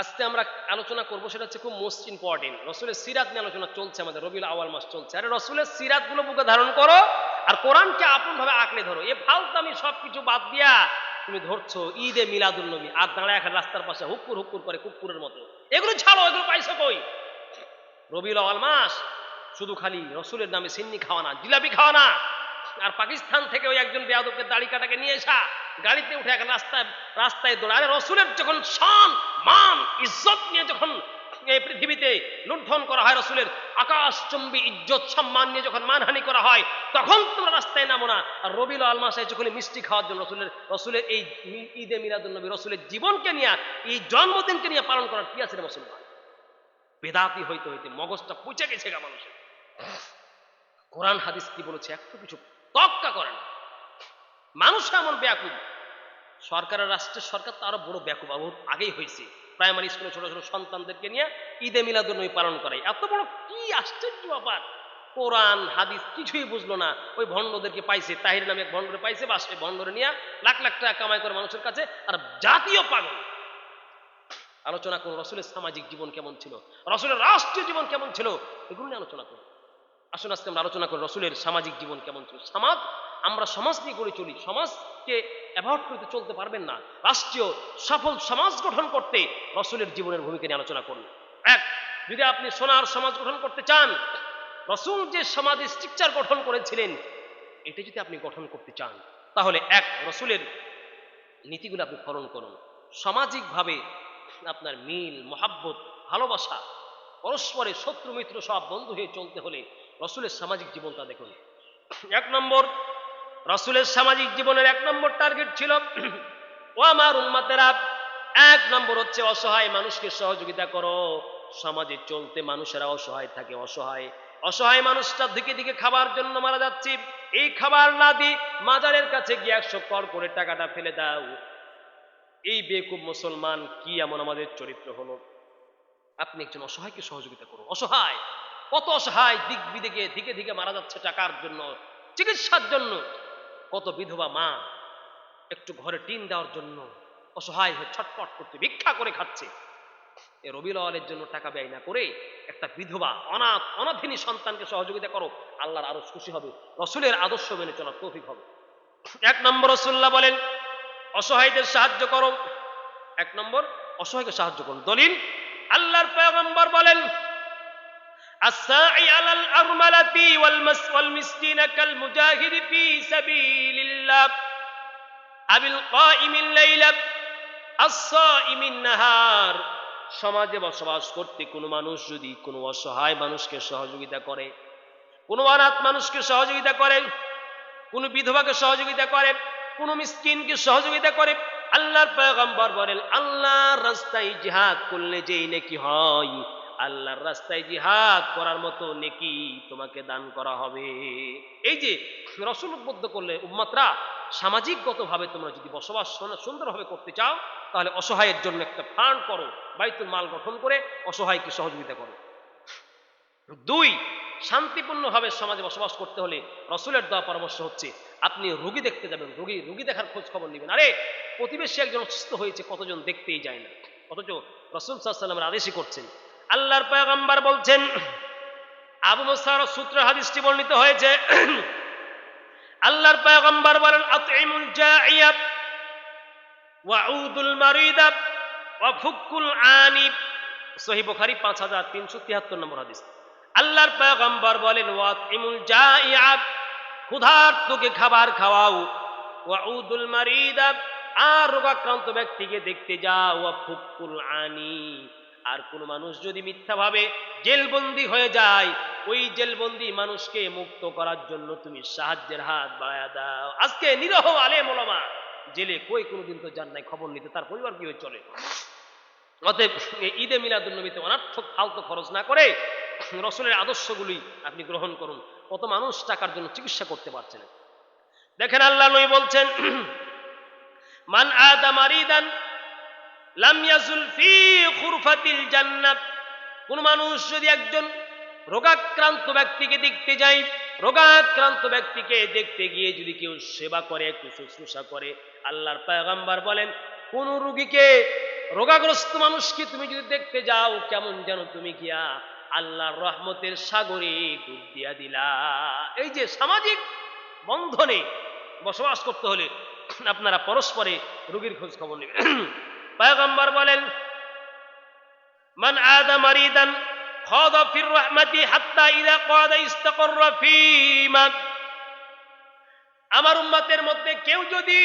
আজকে আমরা আলোচনা করব সেটা হচ্ছে খুব মোস্ট ইম্পর্টেন্ট রসুলের সিরাত নিয়ে আলোচনা চলছে আমাদের, রবিউল আওয়াল মাস চলছে। আরে রসুলের সিরাতগুলো বুকে ধারণ করো আর কোরআনকে আপন ভাবে আঁকড়ে ধরো। এ ফালতামি সব কিছু বাদ দিয়া তুমি ধরছো ঈদে মিলাদুল নবী, আর দাঁড়ায় এখন রাস্তার পাশে হুকুর হুকুর করে কুকুরের মতো। এগুলো ছাড়ো, এগুলো পাইছো কই? রবিউল আওয়াল মাস শুধু খালি রসুলের নামে সিন্নি খাওয়া না, জিলাপি খাওয়া না। আর পাকিস্তান থেকে ওই একজন বেয়াদবকে দাড়ি কাটাকে নিয়ে আসা গাড়িতে উঠে এখন রাস্তায় রাস্তায় দৌড়া আরে রসুলের যখন শান, মান, ইজ্জত নিয়ে যখন এই পৃথিবীতে লুণ্ঠন করা হয় রসুলের আকাশচম্বী ইজ্জত, সম্মান নিয়ে যখন মানহানি করা হয়, তখন তোমরা রাস্তায় নামো না। আর রবিল আল মাসে যখন মিষ্টি খাওয়ার জন্য রসুলের রসুলের এই ঈদে মিলাদুল নবী রসুলের জীবনকে নিয়ে, এই জন্মদিনকে নিয়ে পালন করার কি আছে মুসলমান? বেদাতি হইতে হইতে মগজটা পুচে গেছে গা মানুষের। কোরআন হাদিস কি বলেছে? একটু কিছু তক্কা করে না। মানুষ এমন ব্যাকুব। সরকারের রাষ্ট্রের সরকার তো আরও বড় ব্যাকুব। আগেই হয়েছে। প্রাইমারি স্কুলে ছোট ছোট সন্তানদেরকে নিয়ে ঈদে মিলাদুন্নবী পালন করে। এত বড় কি আশ্চর্য ব্যাপার। কোরআন, হাদিস কিছুই বুঝলো না। ওই ভণ্ডদেরকে পাইছে, তাহির নামে এক ভণ্ডরে পাইছে বা সেই ভণ্ডরে নিয়ে লাখ লাখ টাকা কামাই করে মানুষের কাছে। আর জাতীয় পাগল। আলোচনা করুন, রসুলের সামাজিক জীবন কেমন ছিল? রসুলের রাষ্ট্রীয় জীবন কেমন ছিল? এগুলো নিয়ে আলোচনা করুন। আসুন, আজকে আমরা আলোচনা করি রসুলের সামাজিক জীবন কেমন ছিল। সমাজ, আমরা সমাজ নিয়ে গড়ে চলি। সমাজকে অ্যাভয়েড করতে চলতে পারবেন না। রাষ্ট্রীয় সফল সমাজ গঠন করতে রসুলের জীবনের ভূমিকা নিয়ে আলোচনা করুন। এক, যদি আপনি সোনার সমাজ গঠন করতে চান, রসুল যে সমাজ স্ট্রাকচার গঠন করেছিলেন, এটা যদি আপনি গঠন করতে চান, তাহলে এক, রসুলের নীতিগুলো আপনি ফলন করুন। সামাজিকভাবে আপনার মিল, মহাব্বত, ভালোবাসা, পরস্পরের শত্রু মিত্র সব বন্ধু হয়ে চলতে হলে রসুলের সামাজিক জীবনটা দেখুন। এক নম্বর, রসুলের সামাজিক জীবনের এক নম্বর টার্গেট ছিল। ও আমার উন্মাতেরা এক নম্বর হচ্ছে অসহায় মানুষকে সহযোগিতা করো। সমাজে চলতে মানুষেরা অসহায় থাকে, অসহায়। অসহায় মানুষটা দিকে দিকে খাবার জন্য মারা যাচ্ছে। এই খাবার না দিয়ে মাজারের কাছে গিয়ে একশো কর করে টাকাটা ফেলে দাও। এই বেকুব মুসলমান কি এমন আমাদের চরিত্র হলো? আপনি একজন অসহায়কে সহযোগিতা করুন। অসহায়! কত অসহায় দিক বিদিকে, দিকে দিকে মারা যাচ্ছে টাকার জন্য, চিকিৎসার জন্য। কত বিধবা মা একটু ঘরে টিন দেওয়ার জন্য অসহায় হয়ে ছটপট করতে ভিক্ষা করে খাচ্ছে। এ রবিউল আওয়ালের জন্য টাকা ব্যয় না করে একটা বিধবা, অনাথ, অনাথিনী সন্তানকে সহযোগিতা করো, আল্লাহর আরও খুশি হবে, রসুলের আদর্শ মেনে চলার তৌফিক হবে। এক নম্বর রসুল্লাহ বলেন, অসহায়দের সাহায্য করো। এক নম্বর, অসহায়কে সাহায্য করুন। দলিল, আল্লাহর পয়গম্বর বলেন الساعي على الأرملة والمس والمسكين كالمجاهد في سبيل الله أبي القائم الليل الصائم النهار সমাজে বসবাস করতে কোনো মানুষ যদি কোনো অসহায় মানুষকে সহযোগিতা করে কোনো অনাথ মানুষকে সহযোগিতা করে কোনো বিধবাকে সহযোগিতা করে কোনো মিসকিনকে সহযোগিতা করে আল্লাহর পয়গম্বর বলেন আল্লাহর রাস্তায় জিহাদ করলে যেই নেকি হয় আল্লাহর রাস্তায় জিহাদ করার মতো নেকি তোমাকে দান করা হবে। এই যে রসুল উদ্বুদ্ধ করলে উম্মাতরা সামাজিকগতভাবে তোমরা যদি বসবাস সুন- সুন্দরভাবে করতে চাও, তাহলে অসহায়ের জন্য একটা ফান্ড করো, বাইতুল মাল গঠন করে অসহায়কে সহযোগিতা করো। দুই, শান্তিপূর্ণভাবে সমাজে বসবাস করতে হলে রসুলের দেওয়া পরামর্শ হচ্ছে, আপনি রোগী দেখতে যাবেন, রোগী রোগী দেখার খোঁজ খবর নেবেন। আরে, প্রতিবেশী একজন অসুস্থ হয়েছে, কতজন দেখতেই যায় না। অথচ রসুল সাল্লামের আদেশই করছেন আল্লাহর পয়গম্বর বলছেন, আবু মুসার সূত্র হাদিসটি বর্ণিত হয়েছে, আল্লাহর পয়গম্বর বলেন আতইমুল জাইয়া ওয়াউদুল মারিদা ওয়া ফুকুল আনিব সহি বুখারী 5373 নম্বর হাদিস। আল্লাহর পয়গম্বর বলেন ওয়াতইমুল জাইয়া, ক্ষুধার্তকে খাবার খাওয়াও। ওয়াউদুল মারিদা, আর রোগাক্রান্ত ব্যক্তিকে দেখতে যাও। ওয়া ফুকুল আনি। আর কোন মানুষ যদি মিথ্যাভাবে জেলবন্দি হয়ে যায়, ওই জেলবন্দি মানুষকে মুক্ত করার জন্য তুমি সাহায্যের হাত বাড়ায় দাও। আজকে নিরহ আলে মোলামা জেলে কই কোনোদিন তো যান নাই খবর নিতে, তার পরিবার কি হয়ে চলে? অতএব ঈদে মিলাদুন্নবীতে অনার্থক ফালতু খরচ না করে রসুলের আদর্শগুলি আপনি গ্রহণ করুন। কত মানুষ টাকার জন্য চিকিৎসা করতে পারছে না। দেখেন আল্লাহ নই বলছেন, মান আদা মারিদান কোন মানুষ যদি একজন রোগাক্রান্ত ব্যক্তিকে দেখতে যায়, রোগাক্রান্ত ব্যক্তিকে দেখতে গিয়ে যদি কেউ সেবা করে, একটু শুশ্রূষা করে, আল্লাহর পয়গম্বর বলেন, কোন রুগীকে, রোগাগ্রস্ত মানুষকে তুমি যদি দেখতে যাও, কেমন যেন তুমি গিয়া আল্লাহর রহমতের সাগরে ডুব দিয়া দিলা। এই যে সামাজিক বন্ধনে বসবাস করতে হলে আপনারা পরস্পরে রুগীর খোঁজ খবর নেবেন। পয়গম্বর বলেন, মান আদা মারিদান, খাদ ফির রহমাতি হাত্তা ইদা কাদা ইস্তাকর ফিমা। আমার উম্মতের মধ্যে কেউ যদি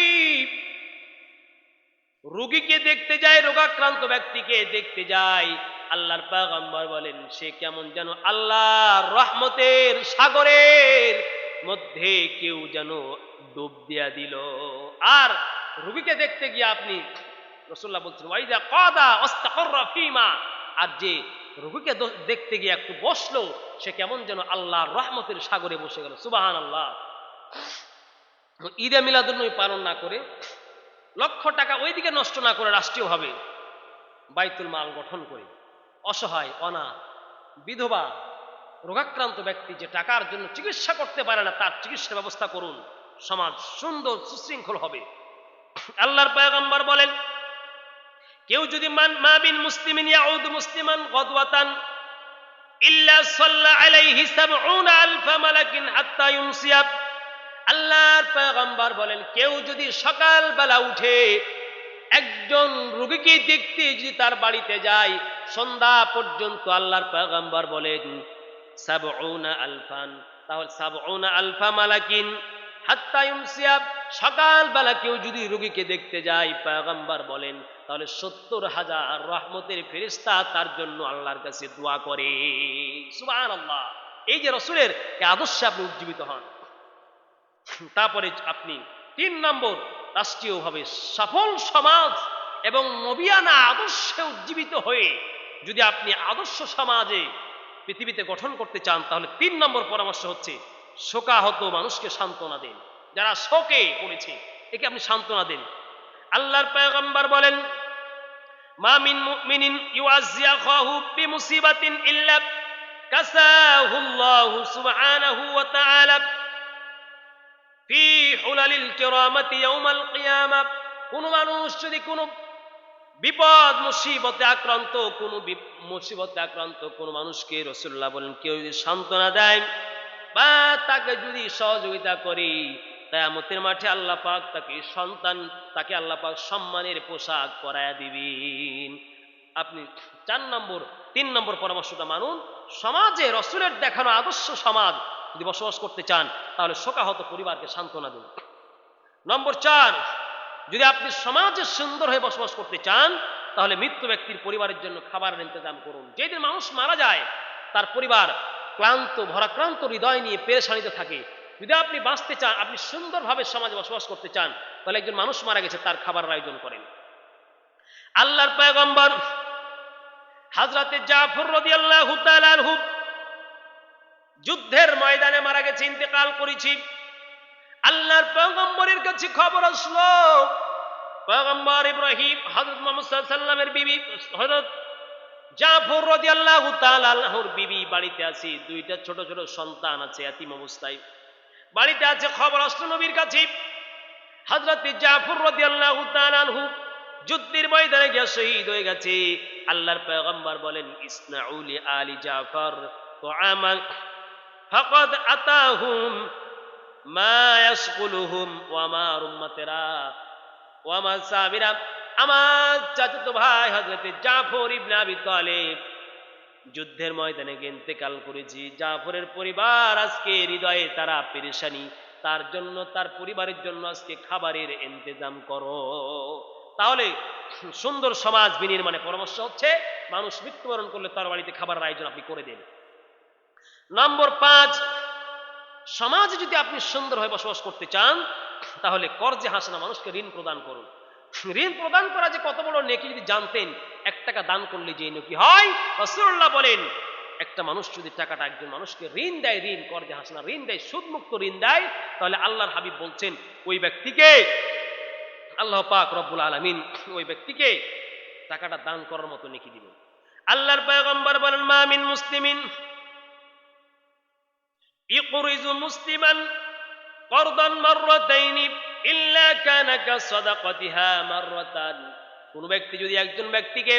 রোগীকে দেখতে যায়, রোগাক্রান্ত ব্যক্তিকে দেখতে যায়, আল্লাহর পাগম্বর বলেন, সে কেমন যেন আল্লাহর রহমতের সাগরের মধ্যে কেউ যেন ডুব দিয়া দিল। আর রুগীকে দেখতে গিয়ে আপনি রসুল্লাহ বলছেন ওয়াইদা কদা অস্তাকররা ফিমা। আর যে রুগীকে দেখতে গিয়ে একটু বসল, সে কেমন যেন আল্লাহর রহমতের সাগরে বসে গেল। সুবাহান আল্লাহ ঈদে মিলাদুন্নবী পালন না করে লক্ষ টাকা ওইদিকে নষ্ট না করে রাষ্ট্রীয়ভাবে বাইতুল মাল গঠন করে। অসহায়, অনাথ, বিধবা, রোগাক্রান্ত ব্যক্তি যে টাকার জন্য চিকিৎসা করতে পারে না, তার চিকিৎসা ব্যবস্থা করুন। সমাজ সুন্দর, সুশৃঙ্খল হবে। আল্লাহর পয়গম্বর বলেন কেউ যদি মান মুসলিমিন ইয়াউদ মুসলিমান গদওয়াতান ইল্লা সাল্লা আলাইহি সাবউনা আলফা মালাকিন হাত্তা ইউমসিয়া আল্লাহর পয়গম্বর বলেন, কেউ যদি সকালবেলা উঠে একজন রোগীকে দেখতে যদি তার বাড়িতে যায়, সন্ধ্যা পর্যন্ত আল্লাহর পয়গম্বর বলেন, সাবউনা আলফান, তাহলে সাবউনা আলফা মালাকিন হাত্তা ইউমসিয়া সকালবেলা কেউ যদি রুগীকে দেখতে যায়, পয়গম্বর বলেন তাহলে সত্তর হাজার রহমতের ফেরিস্তা তার জন্য আল্লাহর কাছে দোয়া করে। সুবহানাল্লাহ। এই যে রসুলের আদর্শে আপনি উজ্জীবিত হন। তারপরে আপনি তিন নম্বর, রাষ্ট্রীয়ভাবে সফল সমাজ এবং নবিয়ানা আদর্শে উজ্জীবিত হয়ে যদি আপনি আদর্শ সমাজে পৃথিবীতে গঠন করতে চান, তাহলে তিন নম্বর পরামর্শ হচ্ছে শোকাহত মানুষকে সান্ত্বনা দেন। যারা শোকে পড়েছে, একে আপনি সান্ত্বনা দেন। আল্লাহর পয়গম্বর বলেন মা মিন মুমিনিন খাহু ইল্লা কাসাহু আল্লাহু সুবহানাহু ওয়া তাআলা ফি হুলালিল কিরামাতি ইয়াউমাল কিয়ামা। কোন মানুষ যদি কোনো বিপদ, মুসিবতে আক্রান্ত, কোন মুসিবতে আক্রান্ত কোন মানুষকে রসুল্লাহ বলেন, কেউ যদি সান্ত্বনা দেয় বা তাকে যদি সহযোগিতা করি কেয়ামতের মাঠে আল্লাহ পাক তাকে সন্তান, তাকে আল্লাহ পাক সম্মানের পোশাক পরায়া দিবেন। আপনি চার নম্বর, তিন নম্বর পরামর্শটা মানুন। সমাজে রসুলের দেখানো আদর্শ সমাজ যদি বসবাস করতে চান, তাহলে শোকাহত পরিবারকে সান্ত্বনা দিন। নম্বর চার, যদি আপনি সমাজে সুন্দর হয়ে বসবাস করতে চান, তাহলে মৃত্যু ব্যক্তির পরিবারের জন্য খাবারের ইন্তজাম করুন। যেদিন মানুষ মারা যায়, তার পরিবার ক্লান্ত, ভরাক্রান্ত হৃদয় নিয়ে পেরেশানিতে থাকে। যদি আপনি বাঁচতে চান, আপনি সুন্দরভাবে সমাজে বসবাস করতে চান, তাহলে একজন মানুষ মারা গেছে, তার খাবার আয়োজন করেন। আল্লাহর পয়গম্বর হাজরাতে জাফর তাআলা আনহু যুদ্ধের ময়দানে মারা গেছে, ইন্তেকাল করেছি। আল্লাহর পয়গম্বরের কাছে খবর আসলো। পয়গম্বর ইব্রাহিম হযরত মুহাম্মদ সাল্লামের বিবি, হযরত জাফর রাদিয়াল্লাহু তাআলা আনহুর বিবি বাড়িতে আছে, দুইটা ছোট ছোট সন্তান আছে, এতিম অবস্থায়। বাড়িতে আছে খবর আসলো নবীর কাছে। হযরত জাফর রাদিয়াল্লাহু তাআলা আনহু যুদ্ধের ময়দানে গিয়ে শহীদ হয়ে গেছে। আল্লাহর পয়গম্বর বলেন ইসনাউলি আলি জাফর তো আমার ফকদ আতাহুম মা ইয়াসকুলুহুম ও আমার উম্মতেরা ও আমার সাহাবীরা আমার চাচাতো ভাই হযরত জাফর ইবনে আবি তালিব যুদ্ধের ময়দানে ইন্তেকাল করেছি। জাফরের পরিবার আজকে হৃদয়ে তারা পেরেশানি। তার জন্য, তার পরিবারের জন্য আজকে খাবারের ইন্তজাম করো। তাহলে সুন্দর সমাজ বিনির্মাণে পরামর্শ হচ্ছে, মানুষ মৃত্যুবরণ করলে তার বাড়িতে খাবারের আয়োজন আপনি করে দেন। নম্বর পাঁচ, সমাজে যদি আপনি সুন্দরভাবে বসবাস করতে চান, তাহলে কর্জে হাসানা মানুষকে ঋণ প্রদান করুন। ঋণ প্রদান করা যে কত বড় নেকি যদি জানতেন, এক টাকা দান করলে যে নেকি হয়? রসুল্লাহ বলেন, একটা মানুষ যদি টাকাটা একজন মানুষকে ঋণ দেয়, ঋণ কর যে হাসনা, ঋণ দেয়, সুদমুক্ত ঋণ দেয়, তাহলে আল্লাহর হাবিব বলছেন, ওই ব্যক্তিকে, আল্লাহ পাক রব্বুল আলমিন ওই ব্যক্তিকে টাকাটা দান করার মতো নেকি দিবেন। আল্লাহর পয়গম্বর বলেন মামিন মুসলিমিন ইকুরিজু মুসলিমান কোন ব্যক্তি যদি একজন ব্যক্তিকে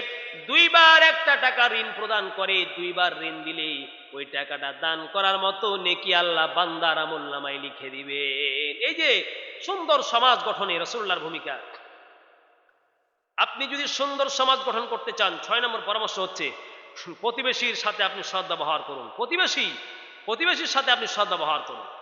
দুইবার একটা টাকা ঋণ প্রদান করে, দুইবার ঋণ দিলে ওই টাকাটা দান করার মতো নেকি আল্লাহ বান্দার আমল নামাই লিখে দিবে এই যে সুন্দর সমাজ গঠনে রসুল্লার ভূমিকা। আপনি যদি সুন্দর সমাজ গঠন করতে চান, ছয় নম্বর পরামর্শ হচ্ছে, প্রতিবেশীর সাথে আপনি সদ্ব্যবহার করুন। প্রতিবেশী, প্রতিবেশীর সাথে আপনি সদ্ব্যবহার করুন।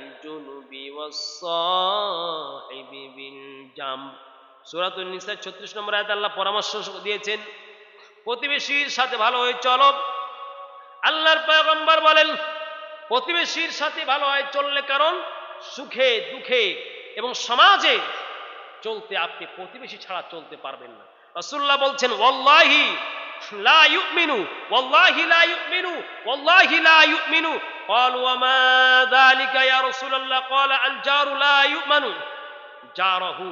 الجنب والصاحب بالجنب সূরাতুন নিসা 36 নম্বর আয়াতে আল্লাহ পরামর্শ দিয়েছেন প্রতিবেশীর সাথে ভালো হয়ে চলো আল্লাহর পয়গম্বর বলেন প্রতিবেশীর সাথে ভালো হয় চললে কারণ সুখে দুঃখে এবং সমাজে চলতে আপনি প্রতিবেশী ছাড়া চলতে পারবেন না রাসূলুল্লাহ বলছেন ওয়াল্লাহি লা ইউমিনু ওয়াল্লাহি লা ইউমিনু ওয়াল্লাহি লা ইউমিনু قالوا وما ذلك يا رسول الله قال الجار لا يؤمن জারহু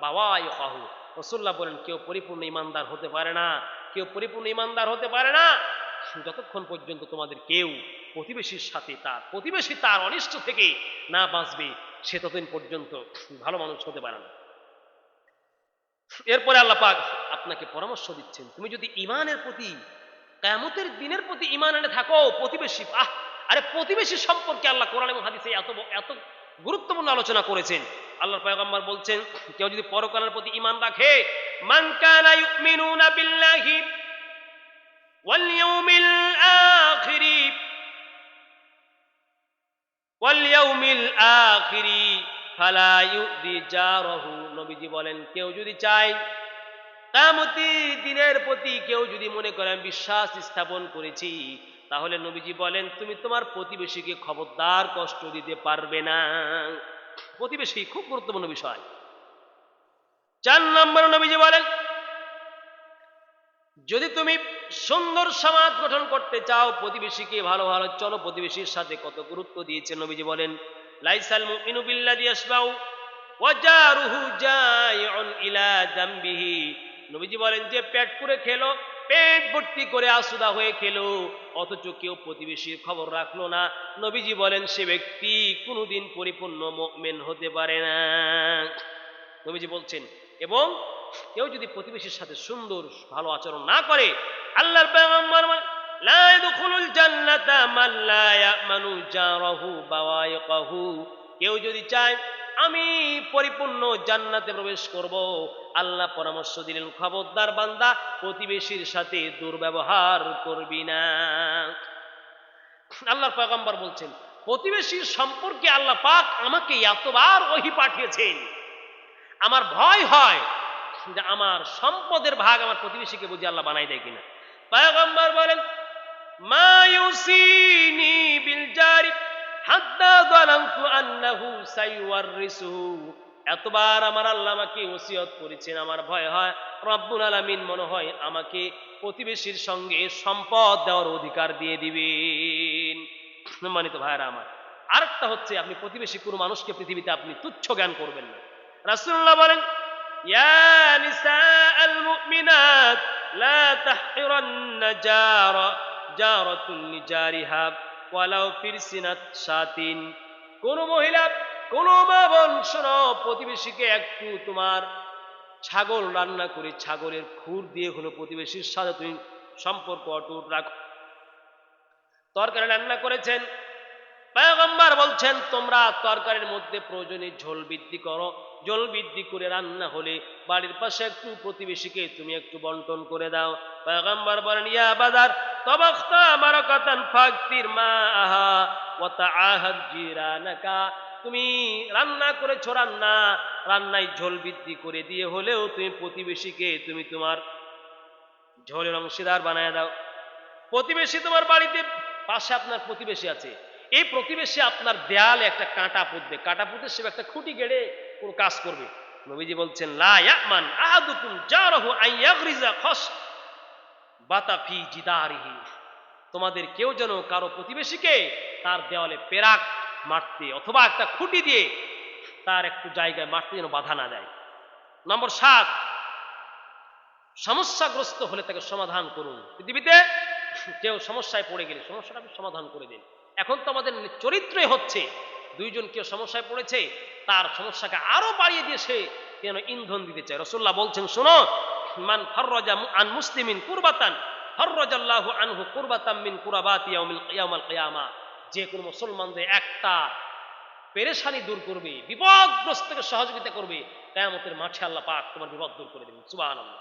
বাওয়াইকাহু রাসূলুল্লাহ বলেন কেউ পরিপূর্ণ ইমানদার হতে পারে না কেউ পরিপূর্ণ ইমানদার হতে পারে না যতক্ষণ পর্যন্ত তোমাদের কেউ প্রতিবেশীর সাথে তার প্রতিবেশী তার অনিষ্ট থেকে না বাঁচবে সে ততদিন পর্যন্ত ভালো মানুষ হতে পারে না এরপরে আল্লাহ পাক আপনাকে পরামর্শ দিচ্ছেন তুমি যদি ইমানের প্রতি কেমতের দিনের প্রতি ইমান এনে থাকো প্রতিবেশী আহ আরে প্রতিবেশী সম্পর্কে আল্লাহ কোরআন এবং হাদিসে এত এত গুরুত্বপূর্ণ আলোচনা করেছেন। আল্লাহর পয়গম্বর বলছেন, কেউ যদি পরকালের প্রতি ইমান রাখে, মান কানা ইউমিনুনা বিল্লাহি ওয়াল ইয়াউমিল আখিরি, ওয়াল ইয়াউমিল আখিরি ফালা ইউদি জারহু। নবীজি বলেন, কেউ যদি চায় কামতি দিনের প্রতি কেউ যদি মনে করেন বিশ্বাস স্থাপন করেছি তাহলে নবীজি বলেন, তুমি তোমার প্রতিবেশীকে খবরদার কষ্ট দিতে পারবে না। প্রতিবেশী খুব গুরুত্বপূর্ণ বিষয়। চার নম্বর নবীজি বলেন, যদি তুমি সুন্দর সমাজ গঠন করতে চাও, প্রতিবেশীকে ভালো ভালো, চলো প্রতিবেশীর সাথে কত গুরুত্ব দিয়েছে নবীজি বলেন, লাইসাল মুমিনু বিল্লাযী ইয়াসমাউ ওয়া জারুহু জাইউন ইলা যামবিহি নবীজি বলেন, যে পেট পুরে খেলো পেট ভর্তি করে আসুদা হয়ে খেলো। অথচ কেউ প্রতিবেশীর খবর রাখল না। নবীজি বলেন, সে ব্যক্তি কোনোদিন পরিপূর্ণ মুমিন হতে পারে না। নবীজি বলছেন, এবং কেউ যদি প্রতিবেশীর সাথে সুন্দর, ভালো আচরণ না করে, আল্লাহর মান কেউ যদি চায়, আমি পরিপূর্ণ জান্নাতে প্রবেশ করব। আল্লাহ পরামর্শ দিলেন, খবরদার বান্দা, প্রতিবেশীর সাথে দুর্ব্যবহার করবি না। আল্লাহর পয়গম্বর বলছেন, প্রতিবেশীর সম্পর্কে আল্লাহ পাক আমাকে এতবার ওহি পাঠিয়েছেন। আমার ভয় হয় যে আমার সম্পদের ভাগ আমার প্রতিবেশীকে বুঝে আল্লাহ বানাই দেয় কিনা। পয়গম্বর বলেন, মা ইউসিনি বিল জারি হাত্তা যালামতু আন্নাহু সাইওয়ারিসুহু এতবার আমার আল্লাহ আমাকে ওসিয়ত করেছেন, আমার ভয় হয়। রব্বুল আলামিন মনে হয় আমাকে প্রতিবেশীর সঙ্গে সম্পদ দেওয়ার অধিকার দিয়ে দিবেন। সম্মানিত ভাইরা আমার, আরেকটা হচ্ছে আপনি প্রতিবেশী কোনো মানুষকে পৃথিবীতে আপনি তুচ্ছ জ্ঞান করবেন না। রাসূলুল্লাহ বলেন কোন মহিলা কোন মা বোন প্রতিবেশীকে একটু তোমার ছাগল রান্না করে, ছাগলের খুর দিয়ে হলো প্রতিবেশীর সাথে তুমি সম্পর্ক অটুট রাখো। তরকারি রান্না করেছেন, পয়গম্বর বলছেন, তোমরা তরকারির মধ্যে প্রয়োজনে ঝোল বৃদ্ধি করো। ঝোল বৃদ্ধি করে রান্না হলে বাড়ির পাশে একটু প্রতিবেশীকে তুমি একটু বন্টন করে দাও। পয়গম্বর বলেন, ইয়া বাদার তবাখতা মারাকাতান ফাকতির মা আহা, ওয়া তাআহাদ জিরানাকা। তুমি রান্না করেছ রান্না, রান্নায় ঝোল বৃদ্ধি করে দিয়ে হলেও তুমি প্রতিবেশীকে তুমি তোমার ঝোলের অংশীদার বানায় দাও। প্রতিবেশী তোমার বাড়িতে, পাশে আপনার প্রতিবেশী আছে। এই প্রতিবেশী আপনার দেয়ালে একটা কাঁটা পুঁতবে। কাঁটা পুঁতে সে একটা খুঁটি গেড়ে কোনো কাজ করবে। নবীজি বলছেন, লা ইয়ামান আহাদুকুম জারাহু আন ইয়াগরিজা খস বাতাফি জিদারিহি। তোমাদের কেউ যেন কারও প্রতিবেশীকে তার দেওয়ালে পেরাক মারতে অথবা একটা খুঁটি দিয়ে তার একটু জায়গায় মারতে যেন বাধা না দেয়। নম্বর সাত, সমস্যাগ্রস্ত হলে তাকে সমাধান করুন। পৃথিবীতে কেউ সমস্যায় পড়ে গেলে সমস্যাটা আপনি সমাধান করে দিন। এখন তো আমাদের চরিত্রই হচ্ছে, দুইজন কেউ সমস্যায় পড়েছে, তার সমস্যাকে আরও বাড়িয়ে দিয়ে সে যেন ইন্ধন দিতে চায়। রসুল্লাহ বলছেন, শোনো, মান ফররাজা আন মুসলিমিন কুরবাতান, ফররাজাল্লাহু আনহু কুরবাতাম মিন কুরাবাতি ইয়াউমিল কিয়ামা। যে কোনো মুসলমানদের একটা পেরেশানি দূর করবে, বিপদগ্রস্তকে সহযোগিতা করবে, কেয়ামতের মাঠে আল্লাহ পাক তোমার বিপদ দূর করে দেবেন। সুবহানাল্লাহ।